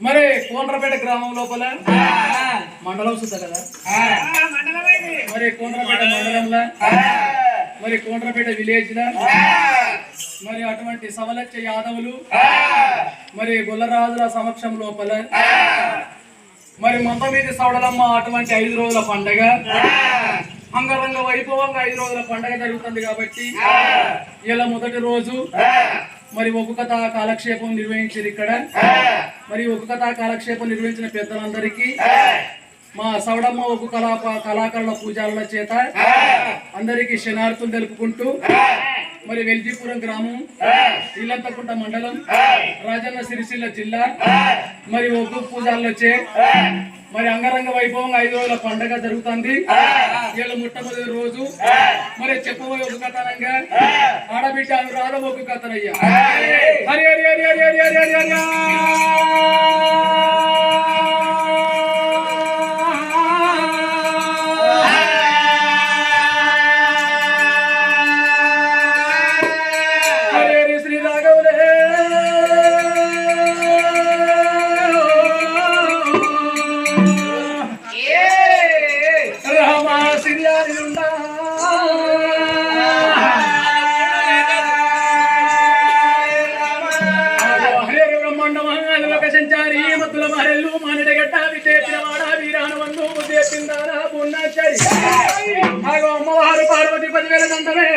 మరి కోండ్రపేట గ్రామం లోపల? మండలం సుద్దా కదా? మరి కోండ్రపేట మండలంలో? మరి కోండ్రపేట విలేజ్ మరి అటువంటి సవలచ్చ యాదవులు? మరి గుల్లరాజుల సమక్షం లోపల? మరి మొంత మీద సవడలమ్మ అటువంటి ఐదు రోజుల పండగ? అంగరంగ వైభవంగా ఐదు రోజుల పండగ జరుగుతుంది కాబట్టి ఇలా మొదటి రోజు మరి ఒక కథ కాలక్షేపం నిర్వహించారు ఇక్కడ. మరి ఒక కథ కాలక్షేపం నిర్వహించిన పెద్దలందరికీ మా సవడమ్మ ఒక కళా కళాకారుల పూజారుల చేత అందరికీ శనార్థులు తెలుపుకుంటూ మరి వెల్జీపురం గ్రామం ఇల్లంతకుంట మండలం రాజన్న సిరిసిల్ల జిల్లా మరి ఒగ్గు పూజారులు వచ్చే మరి అంగరంగ వైభవంగా ఐదు రోజుల పండగ జరుగుతుంది వీళ్ళ మొట్టమొదటి రోజు మరి చెప్పబోయే ఒక కథనంగా ఆడబిడ్డ అనురాధ ఒక కథనయ్యా హరి హరి హరి హరి హరి హరి హరి ಲೋಕ ಸಂಚಾರಿ ಮತ್ತು ಮಾರೆಲ್ಲೂ ಮಾನಡೆಗಟ್ಟ ವಿಜೇಪಿನ ಮಾಡ ವೀರಾನವನ್ನು ಉದ್ದೇಶಿಂದಾರ ಪೂರ್ಣಾಚಾರಿ ಹಾಗೂ ಅಮ್ಮವಾರು Parvati ಪದವೇರ ತಂದವೇ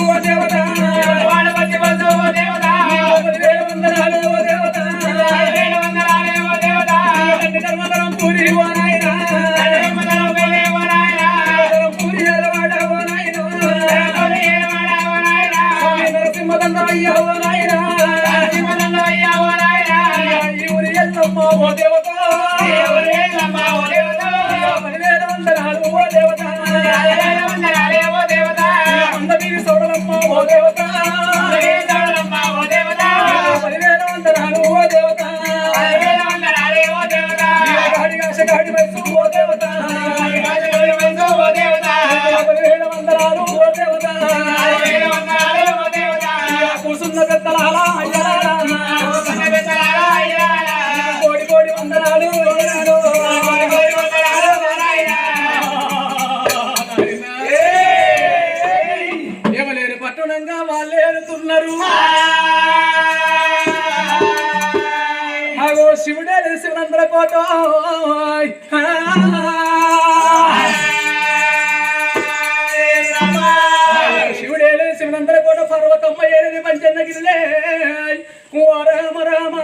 boa dela dá. ok, ok. ఉన్నారు అగో శివుడే శివునందల కోట. శివుడే శివునందల కోట పర్వతమ్మ ఏరది పంచన్నగిరిలే. ఓ రామ రామ.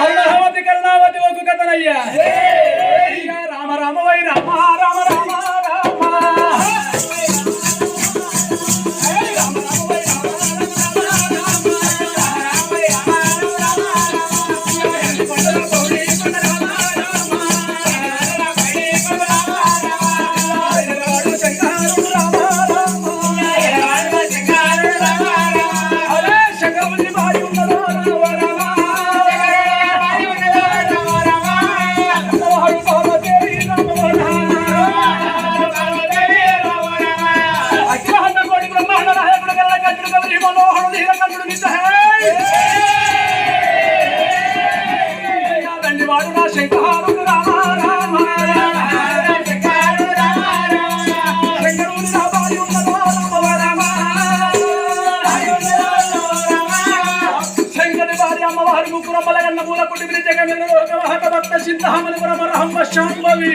అరుణావతి కరుణావతి ఒక కథనయ్యా ಕೊಟ್ಟು ಬಿಡಿ ಜಗನ್ನಲ್ಲಿ ಹಾಕಬತ್ತ ಸಿದ್ಧ ಹಮಲಪುರ ಬರ ಹಂಬ ಶಾಂಭವಿ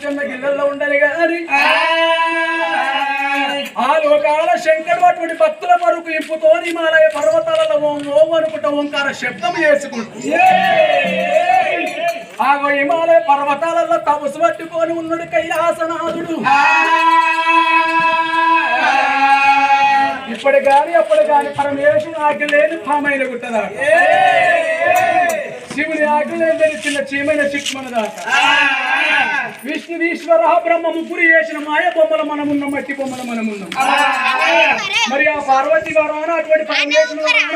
పంచన్న గిల్లల్లో ఉండని గాని ఆ లోకాల శంకరు అటువంటి భక్తుల మరుకు ఇంపుతో హిమాలయ పర్వతాలలో ఓం ఓం అనుకుంటా ఓంకార శబ్దం చేసుకుంటూ. ఆగో హిమాలయ పర్వతాలలో తపస్సు పట్టుకొని ఉన్నాడు కైలాసనాథుడు. ఇప్పటి గాని అప్పటి గాని పరమేశ్వరుడు ఆజ్ఞ లేని పామైన గుట్టదాకా. శివుని ఆజ్ఞ లేని చిన్న చీమైన చిక్కుమన దాకా విష్ణు ఈశ్వర బ్రహ్మ ముగ్గురు చేసిన మాయ బొమ్మల మనమున్న మట్టి బొమ్మల మనమున్నాం. మరి ఆ పార్వతి వరాన అటువంటి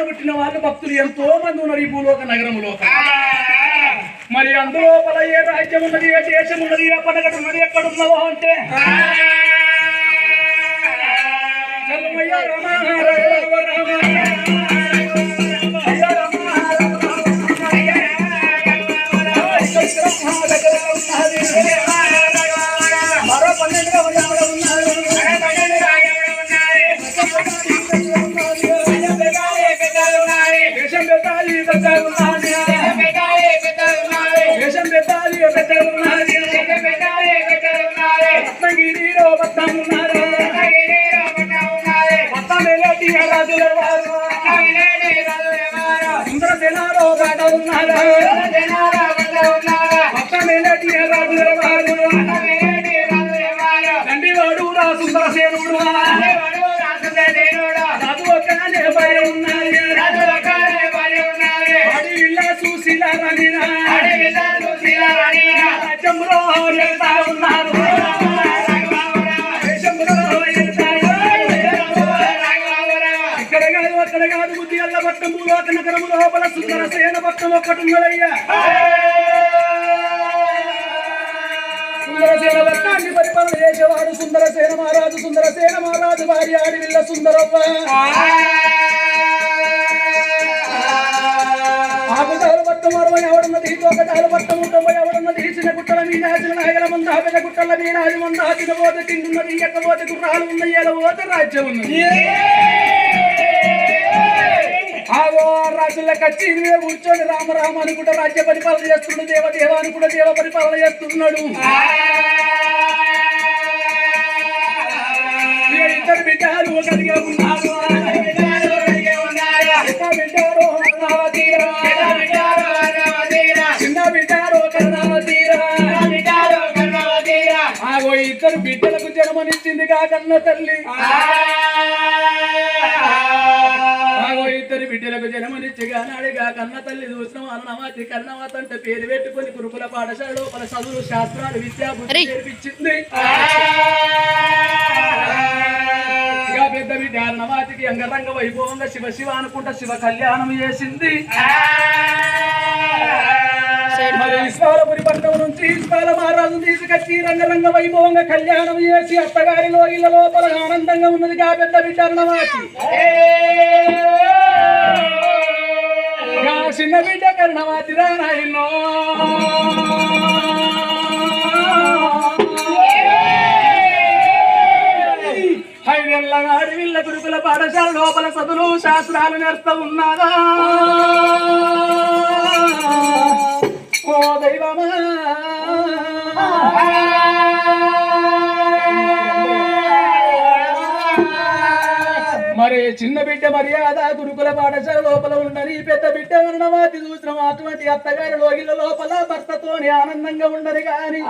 పుట్టిన వాళ్ళు భక్తులు ఎంతో మంది ఉన్నారు ఈ భూలోక నగరములో. మరి అందులోపల ఏ రాజ్యం ఉన్నది ఏ దేశం ఉన్నది ఏ పండగ ఉన్నది ఎక్కడ ఉన్నదో అంటే చల్లమయ్య రమ రమ రమ ఒక్కటి ఉన్నదయ్యా సుందరసేన సేన పట్టాన్ని పరిపాలన చేసేవాడు సుందర మహారాజు సుందర సేన మహారాజు భార్య ఆడివిల్ల సుందరవ్వ. ఆకుతాలు పట్టం అరవై ఎవడున్నది? తోకటాలు పట్టం తొంభై ఎవడున్నది? చిన్న గుట్టల మీనాచిన నాయల ముందు పెద్ద గుట్టల మీనాది ముందు ఆచిన పోతే తింటున్నది ఎక్కపోతే గుర్రాలు ఉన్నాయి ఎలా పోతే రాజ్యం ఉన్నది. ఆగో రాజుల కచ్చి మీద కూర్చొని రామరామ రామ అనుకుంటా రాజ్య పరిపాలన చేస్తున్నాడు దేవ దేవ అనుకుంటా దేవ పరిపాలన చేస్తున్నాడు. ఇద్దరు బిడ్డలు ఒకరిగా ఉన్నారు. ఇద్దరు బిడ్డలకు జన్మనిచ్చింది కాకన్న తల్లి. బిడ్డలకు జన్మనిచ్చిగా నాడిగా కన్న తల్లి చూసిన అన్నమాతి కన్నమాత అంటే పేరు పెట్టుకొని గురుకుల పాఠశాల లోపల చదువులు శాస్త్రాలు విద్యా బుద్ధి నేర్పించింది. పెద్ద బిడ్డ అన్నమాతికి అంగరంగ వైభవంగా శివ శివ అనుకుంటా శివ కళ్యాణం చేసింది. ఇస్పాలపురి పట్టణం నుంచి ఇస్పాల మహారాజు తీసుకొచ్చి రంగరంగ వైభవంగా కళ్యాణం చేసి అత్తగారిలో ఇళ్ళ లోపల ఆనందంగా ఉన్నది గా పెద్ద బిడ్డ చిన్న బిడ్డ కర్ణమాతి రానాయనో ఐదేళ్ళ వీళ్ళ గురుకుల పాఠశాల లోపల చదువులు శాస్త్రాలు నేర్స్తూ ఉన్నారా? ఓ దైవమా. చిన్న బిడ్డ మర్యాద గురుకుల పాఠశాల లోపల ఉండని పెద్ద బిడ్డ వర్ణవాతి చూసిన. అటువంటి అత్తగారి లోగిల లోపల భర్తతోని ఆనందంగా ఉండరు గాని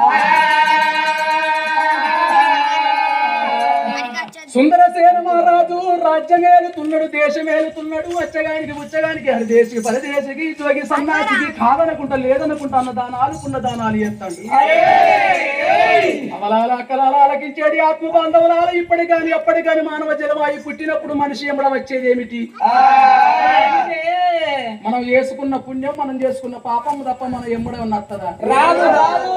సుందరసేన మహారాజు రాజ్యం ఏలుతున్నాడు దేశం ఏలుతున్నాడు వచ్చగానికి ఉచ్చగానికి హరిదేశి పరదేశికి జోగి సన్నాసికి కాదనుకుంటా లేదనుకుంటా అన్న దానాలు పున్న దానాలు ఎత్తండి అవలాల అక్కలాల ఆలకించేది ఆత్మ బాంధవులాల ఇప్పటి కాని అప్పటి కాని మానవ జలవాయు పుట్టినప్పుడు మనిషి ఎంబడ వచ్చేది ఏమిటి మనం చేసుకున్న పుణ్యం మనం చేసుకున్న పాపం తప్ప మనం ఎంబడ నత్తదా రాదు రాదు.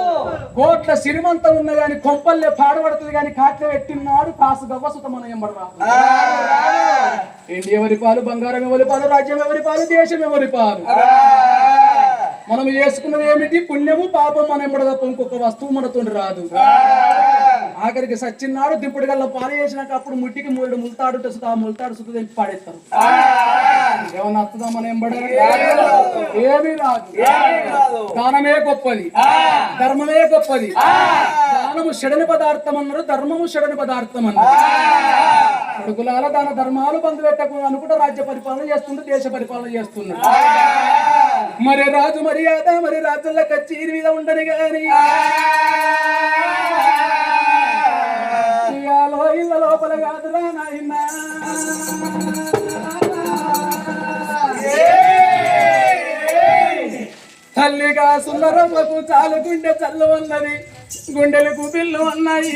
కోట్ల సిరిమంత ఉన్న గాని కొంపల్లే పాడబడుతుంది గాని కాట్ల పెట్టినాడు కాసు గవ్వసుత మనం ఎంబడ రాదు. ఎవరి పాలు బంగారం ఎవరి పాలు రాజ్యం ఎవరి పాలు దేశం ఎవరి పాలు? మనం చేసుకున్నది ఏమిటి? పుణ్యము పాపం మన ఎంబడ తప్ప ఇంకొక వస్తువు మనతోటి రాదు. ఆఖరికి సచ్చిన్నాడు దిప్పుడు గల్ల పాలు చేసినాక అప్పుడు ముట్టికి మూడు ముల్తాడు సుతా ముల్తాడు సుత తెంపి పాడేస్తారు. ఏమన్నా వస్తుందా మన ఎంబడ ఏమీ రాదు. దానమే గొప్పది. ధర్మమే గొప్పది. దానము షడని పదార్థం అన్నారు ధర్మము షడని పదార్థం అన్నారు కొడుకులాల దాన ధర్మాలు బంధు పెట్టకు అనుకుంటే రాజ్య పరిపాలన చేస్తుండే దేశ పరిపాలన చేస్తున్నాడు మరి రాజు మర్యాద మరి రాజుల కచ్చేరి మీద ఉండని ఇవాళ ఇళ్ళ లోపల కాదురా నాయన. తల్లిగా సుందరమ్మకు చాలు గుండె చల్లు ఉన్నది. గుండెలకు బిల్లు ఉన్నాయి.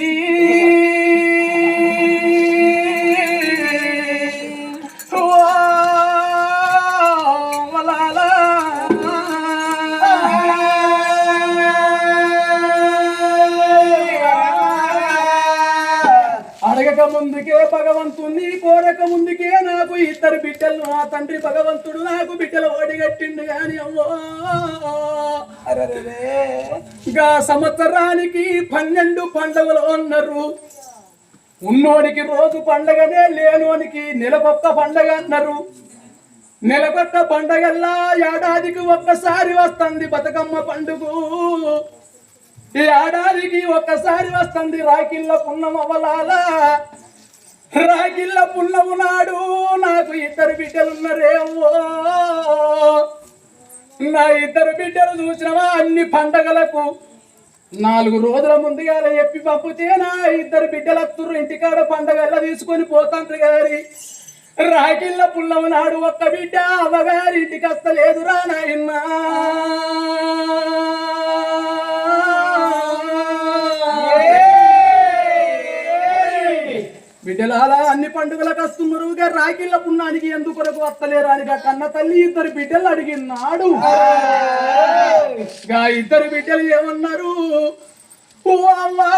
ముందుకే భగవంతుని కోరక ముందుకే నాకు ఇద్దరు బిడ్డలు నా తండ్రి భగవంతుడు నాకు బిడ్డలు ఓడిగట్టిండు గాని అవ్వో గా సంవత్సరానికి పన్నెండు పండుగలు అన్నారు. ఉన్నోనికి రోజు పండగనే లేనోనికి నెలకొక్క పండగ అన్నారు. నెలకొక్క పండగల్లా ఏడాదికి ఒక్కసారి వస్తుంది బతుకమ్మ పండుగ. ఈ ఏడాదికి ఒక్కసారి వస్తుంది రాకిళ్ళ పున్నమ రాగిళ్ళ రాకిళ్ళ పున్నము నాడు నాకు ఇద్దరు బిడ్డలున్నారేమో నా ఇద్దరు బిడ్డలు చూసినవా? అన్ని పండగలకు నాలుగు రోజుల ముందుగా చెప్పి పంపితే నా ఇద్దరు బిడ్డలు అత్తుర్రు ఇంటికాడ పండగల్లా తీసుకొని పోతాండ్రు గారి. రాకిళ్ళ పుల్లము నాడు ఒక్క బిడ్డ అవ్వగారి ఇంటికి వస్తలేదురా నాయన్నా. బిడ్డలాలా అన్ని పండుగలకు వస్తున్నారు. రాగిళ్ళ రాకిళ్ళ పుణ్యానికి ఎందుకు వస్తలేరు? అని కన్న తల్లి ఇద్దరు బిడ్డలు అడిగినాడు గా ఇద్దరు బిడ్డలు ఏమన్నారు? ఓ అమ్మా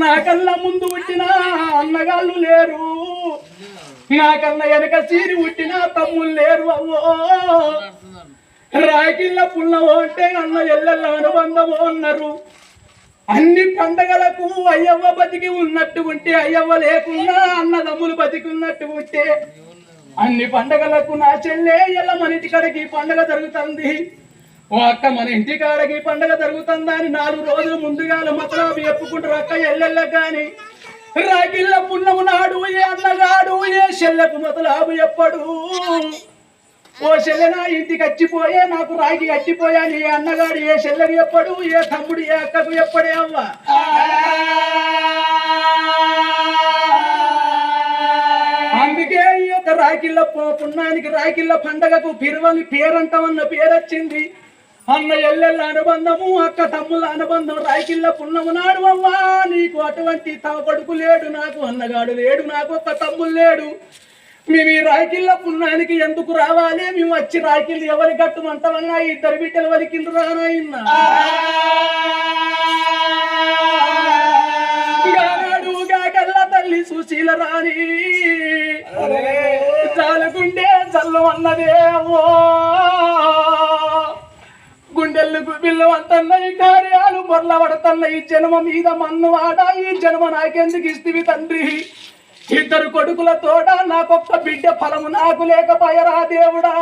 నాకన్నా ముందు పుట్టిన అన్నగాళ్ళు లేరు. నాకన్నా వెనక చీరి పుట్టిన తమ్ముళ్ళు లేరు అవ్వో రాకిళ్ళ పుల్లవో అంటే అన్న ఎల్లెల్ల అనుబంధమో అన్నారు. అన్ని పండగలకు అయ్యవ్వ బతికి ఉన్నట్టు ఉంటే అయ్యవ్వ లేకుండా అన్నదమ్ములు బతికి ఉన్నట్టు ఉంటే అన్ని పండగలకు నా చెల్లె ఎల్ల మన ఇంటి కాడకి పండగ జరుగుతుంది. ఓ అక్క మన ఇంటి కాడకి పండగ జరుగుతుందా అని నాలుగు రోజులు ముందుగా మతలాబు చెప్పుకుంటారు అక్క ఎల్లెళ్ళ కానీ రాగిళ్ళ పున్నము నాడు ఏ అన్నగాడు ఏ చెల్లెకు మొదలాబు ఎప్పడు ఓ చెల్లె నా ఇంటికి వచ్చిపోయే నాకు రాగి అచ్చిపోయాను ఏ అన్నగాడు ఏ చెల్లెడు ఎప్పుడు ఏ తమ్ముడు ఏ అక్కకు ఎప్పుడే అవ్వ? అందుకే ఈ యొక్క రాకిళ్ళ పు- పున్నానికి రాకిళ్ళ పండగకు పిరువని పేరంటమన్న పేరు వచ్చింది అన్న ఎల్లెళ్ళ అనుబంధము అక్క తమ్ముల అనుబంధం రాకిళ్ళ పున్నము నాడు అవ్వా. నీకు అటువంటి తమ కొడుకు లేడు నాకు అన్నగాడు లేడు నాకు ఒక్క తమ్ముడు లేడు. మేము ఈ రాకిళ్ళ పుణ్యానికి ఎందుకు రావాలి? మేము వచ్చి రాకిళ్ళు ఎవరి కట్టమంటామన్నా ఈ ఇద్దరు బిడ్డలు వలికిండ్రు రానాయన్నా తల్లి సుశీల రాణి. చాలుకుంటే చల్లు అన్నదే ఓ గుండెలకు బిల్లవంతన్నయి కార్యాలు బొర్ల పడతన్న ఈ జన్మ మీద మన్నువాడ ఈ జన్మ నాకెందుకు ఇస్తివి తండ్రి? ఇద్దరు కొడుకుల తోట నాకొక్క బిడ్డ ఫలము నాకు లేకపోయరా దేవుడా?